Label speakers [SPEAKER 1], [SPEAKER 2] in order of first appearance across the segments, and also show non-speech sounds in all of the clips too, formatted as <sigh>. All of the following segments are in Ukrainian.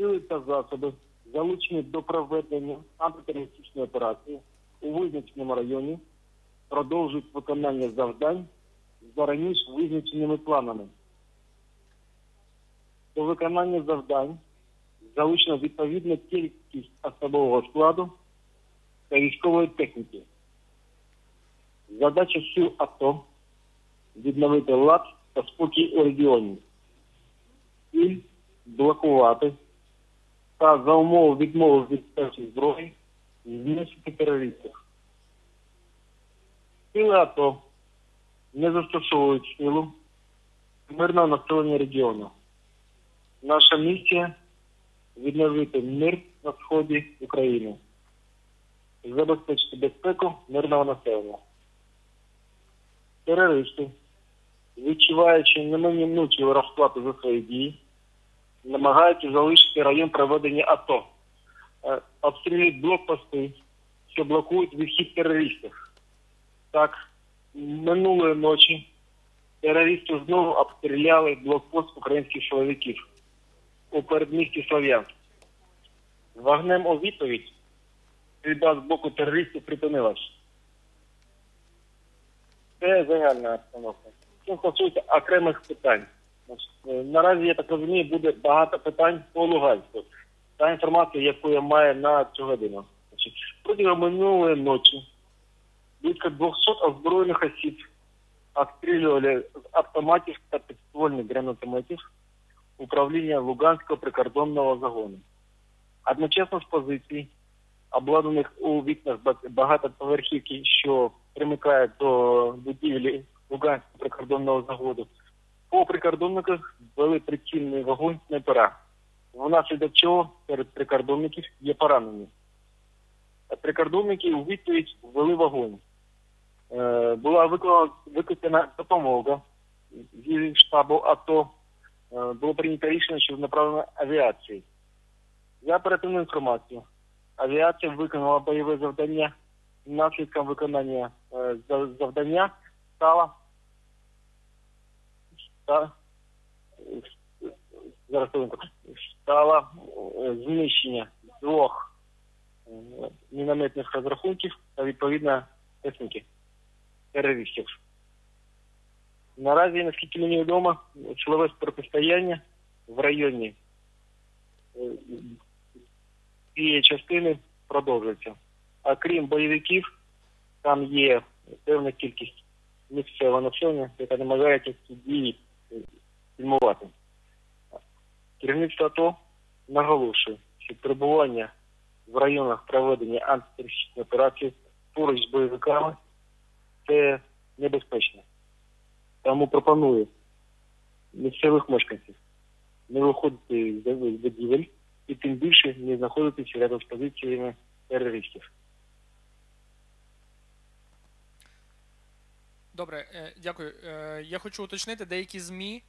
[SPEAKER 1] сили та засоби, залучені до проведення антитерористичної операції у визначеному районі, продовжують виконання завдань за раніше визначеними планами. До виконання завдань залучено відповідна кількість особового складу та військової техніки. Задача сил АТО відновити лад та спокій у регіоні. Ціль блокувати та за умови відмови від першої зброї знищити терористів. Сили АТО не застосовують силу мирного населення регіону. Наша місія відновити мир на сході України, забезпечити безпеку мирного населення. Терористи, відчуваючи неминучу розплату за свої дії, намагаються залишити район проведення АТО, Е, обстрілюють блокпости, що блокують відхід терористів. Так, минулої ночі терористи знову обстріляли блокпост українських чоловіків у передмісті Слов'янськ. Вогнем у відповідь стрільба з боку терористів припинилась. Це загальна обстановка. Що стосується окремих питань. Е, Наразі, я так розумію, буде багато питань по Луганську. Та інформація, яку я маю на цю годину. Протягом минулої ночі близько 200 озброєних осіб обстрілювали з автоматів та підствольних гранатометів управління Луганського прикордонного загону. Одночасно з позицій, обладнаних у вікнах ба- багатоповерхівки, що примикають до будівлі Луганського прикордонного заводу, по прикордонниках вели прицільний вогонь снайпера, внаслідок чого серед прикордонників є поранені. Прикордонники у відповідь ввели вогонь. Е, була викликана допомога зі штабу АТО. Е, було прийнято рішення, що направлено авіації. За оперативну інформацію, авіація виконала бойове завдання. Наслідком виконання е, завдання стало ста, зараз стало е, знищення двох е, мінометних розрахунків та відповідно техніки терористів. Наразі, наскільки мені відомо, силове протистояння в районі е, цієї частини продовжується. А крім бойовиків, там є певна кількість місцевого населення, яка намагається е, фільмувати. Керівництво наголошує, що перебування в районах проведення антитерористичної операції поруч з бойовиками це небезпечно. Тому пропоную місцевих мешканців не виходити з будівель і тим більше не знаходитися рядом з позиціями терористів.
[SPEAKER 2] Добре, е, дякую. Е, Я хочу уточнити, деякі ЗМІ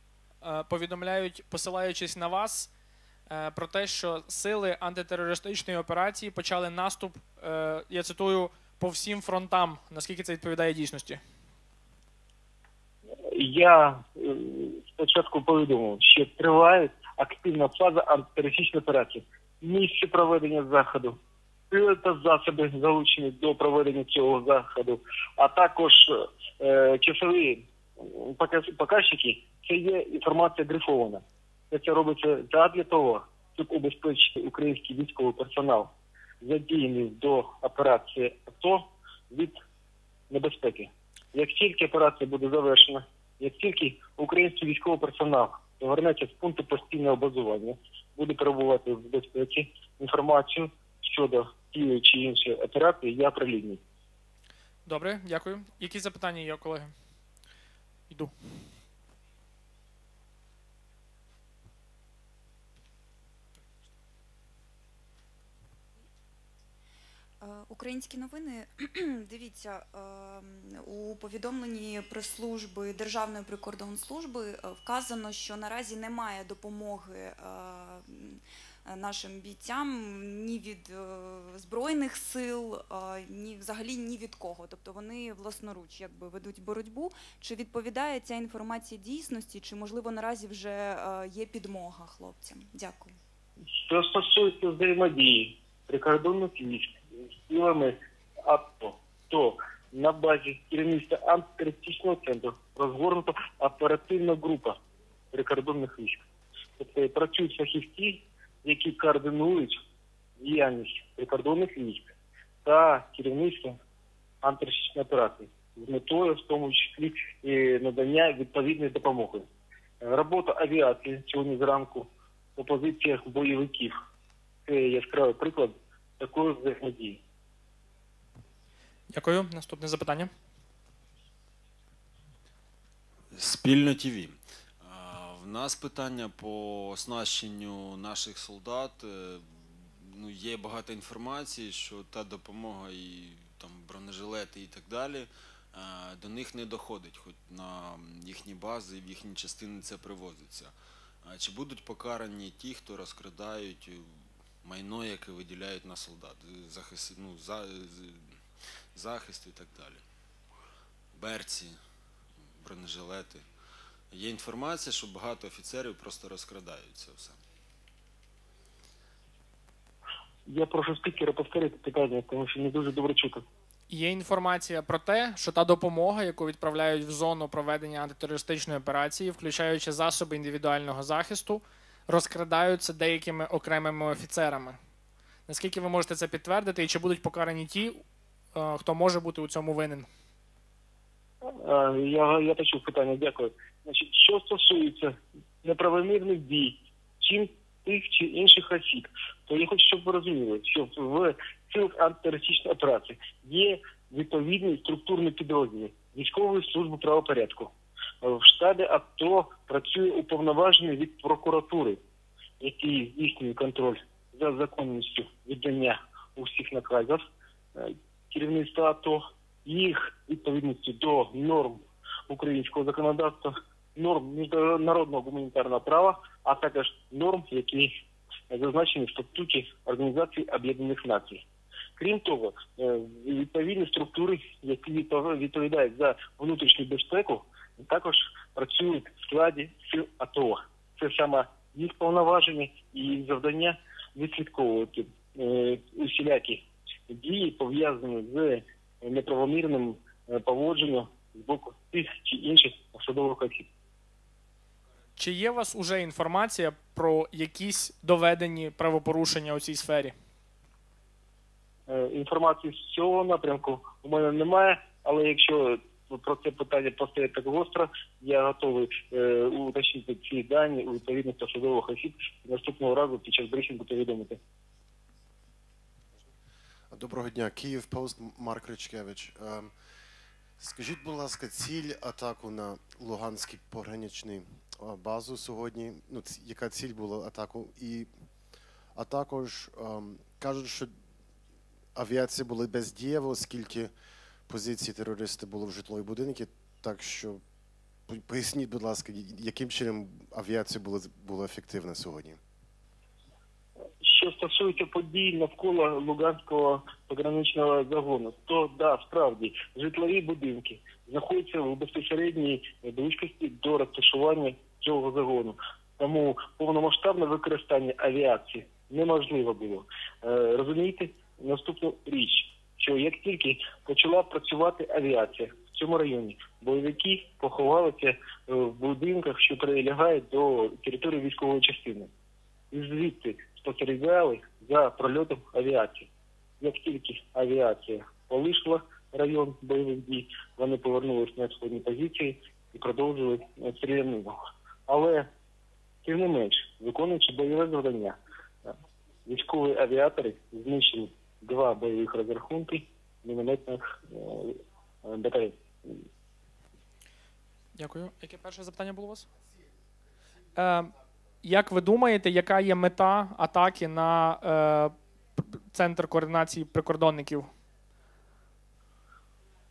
[SPEAKER 2] е, повідомляють, посилаючись на вас, про те, що сили антитерористичної операції почали наступ, я цитую, по всім фронтам. Наскільки це відповідає дійсності?
[SPEAKER 1] Я спочатку повідомив, що триває активна фаза антитерористичної операції. Місце проведення заходу, та засоби залучені до проведення цього заходу, а також е, часові м, показ- показчики. Це є інформація грифована. Це, робиться задля того, щоб убезпечити український військовий персонал, задіяний до операції АТО від небезпеки. Як тільки операція буде завершена, як тільки український військовий персонал повернеться з пункту постійного базування, буде перебувати в безпеці інформацію щодо тієї чи іншої операції, я прилінію.
[SPEAKER 2] Добре, дякую. Які запитання є, колеги? Йду.
[SPEAKER 3] Е, Українські новини. <clears throat> Дивіться, е, у повідомленні прес-служби Державної прикордонслужби е, вказано, що наразі немає допомоги нашим бійцям ні від е, збройних сил, е, ні взагалі ні від кого. Тобто вони власноруч якби ведуть боротьбу. Чи відповідає ця інформація дійсності, чи можливо наразі вже е, є підмога хлопцям? Дякую.
[SPEAKER 1] Що стосується взаємодії прикордонних силами АТО, то на базі керівництва антитерористичного центру розгорнута оперативна група прикордонних військ. Тобто працюють фахівці, які координують діяльність прикордонних військ та керівництво антитерористичної операції з метою, в тому числі і надання відповідної допомоги. Робота авіації сьогодні зранку по позиціях бойовиків. Це яскравий приклад такої взаємодії.
[SPEAKER 2] Дякую. Наступне запитання.
[SPEAKER 4] Спільно ТВ. Нас питання по оснащенню наших солдат. Е, Ну, є багато інформації, що та допомога і там бронежилети і так далі е, до них не доходить, хоч на їхні бази в їхні частини це привозиться. Чи будуть покарані ті, хто розкрадають майно, яке виділяють на солдат, захист, ну, за, захист і так далі? Берці, бронежилети. Є інформація, що багато офіцерів просто розкрадають це все.
[SPEAKER 1] Я прошу спікера повторити питання, тому що не дуже добре чути.
[SPEAKER 2] Є інформація про те, що та допомога, яку відправляють в зону проведення антитерористичної операції, включаючи засоби індивідуального захисту, розкрадаються деякими окремими офіцерами. Наскільки ви можете це підтвердити, і чи будуть покарані ті, е, хто може бути у цьому винен?
[SPEAKER 1] Я, я почув питання, дякую. Значить, що стосується неправомірних дій, чим тих чи інших осіб, то я хочу, щоб ви розуміли, що в силах антитерористичної операції є відповідні структурні підрозділи військової служби правопорядку. В штабі АТО працює уповноважений від прокуратури, який здійснює контроль за законністю віддання усіх наказів е, керівництва АТО, їх відповідності до норм українського законодавства, норм міжнародного гуманітарного права, а також норм, які зазначені в статуті Організації Об'єднаних Націй. Крім того, е, відповідні структури, які відпов- відповідають за внутрішню безпеку, також працюють в складі сил АТО. Це саме їх повноваження і завдання відслідковувати е, усілякі дії, пов'язані з неправомірним е, поводженням з боку тих чи інших посадових осіб.
[SPEAKER 2] Чи є у вас уже інформація про якісь доведені правопорушення у цій сфері?
[SPEAKER 1] Е, Інформації з цього напрямку у мене немає, але якщо про це питання постає так гостро, я готовий е, уточнити ці дані у відповідних посадових осіб наступного разу під час брифінгу повідомити.
[SPEAKER 5] Доброго дня, Київ Пост Марк Ричкевич. Ем, Скажіть, будь ласка, ціль атаку на Луганський пограничний базу сьогодні. Ну, яка ціль була атаку? І а також ем, кажуть, що авіація була бездієва, оскільки позиції терористи були в житловій будинку. Так що поясніть, будь ласка, яким чином авіація була, була ефективна сьогодні?
[SPEAKER 1] Що стосується подій навколо Луганського пограничного загону, то да, справді житлові будинки знаходяться в безпосередній близькості до розташування цього загону. Тому повномасштабне використання авіації неможливо було. Е, розумієте, наступну річ, що як тільки почала працювати авіація в цьому районі, бойовики поховалися е, в будинках, що прилягають до території військової частини і звідти спостерігали за прольотом авіації. Як тільки авіація полишила район бойових дій, вони повернулись на сходні позиції і продовжили е, стрілянину. Але тим не менш, виконуючи бойове завдання, е, військові авіатори знищили два бойових розрахунки мінометних е, батарей.
[SPEAKER 2] Дякую. Яке перше запитання було у вас? Е, як ви думаєте, яка є мета атаки на е, центр координації прикордонників?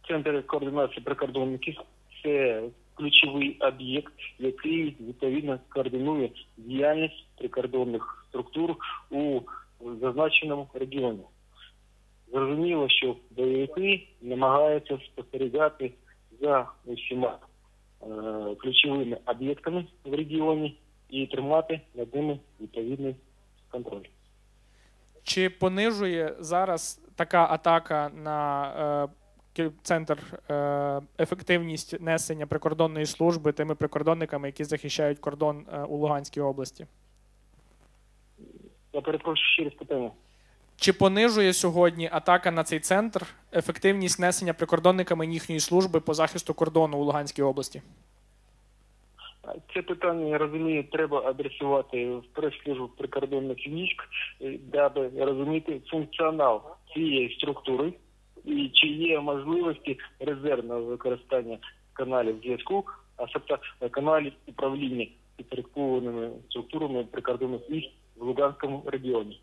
[SPEAKER 1] Центр координації прикордонників це ключовий об'єкт, який відповідно координує діяльність прикордонних структур у зазначеному регіоні. Зрозуміло, що бойовики намагаються спостерігати за усіма е, ключовими об'єктами в регіоні і тримати над ними відповідний контроль.
[SPEAKER 2] Чи понижує зараз така атака на е, центр е, ефективність несення прикордонної служби тими прикордонниками, які захищають кордон е, у Луганській області?
[SPEAKER 1] Я перепрошую ще раз питання.
[SPEAKER 2] Чи понижує сьогодні атака на цей центр ефективність несення прикордонниками їхньої служби по захисту кордону у Луганській області?
[SPEAKER 1] Це питання, я розумію, треба адресувати в прес-службу прикордонних військ, е, даби розуміти функціонал цієї структури і чи є можливості резервного використання каналів зв'язку, а тобто каналів управління підпорядкованими структурами прикордонних військ в Луганському регіоні.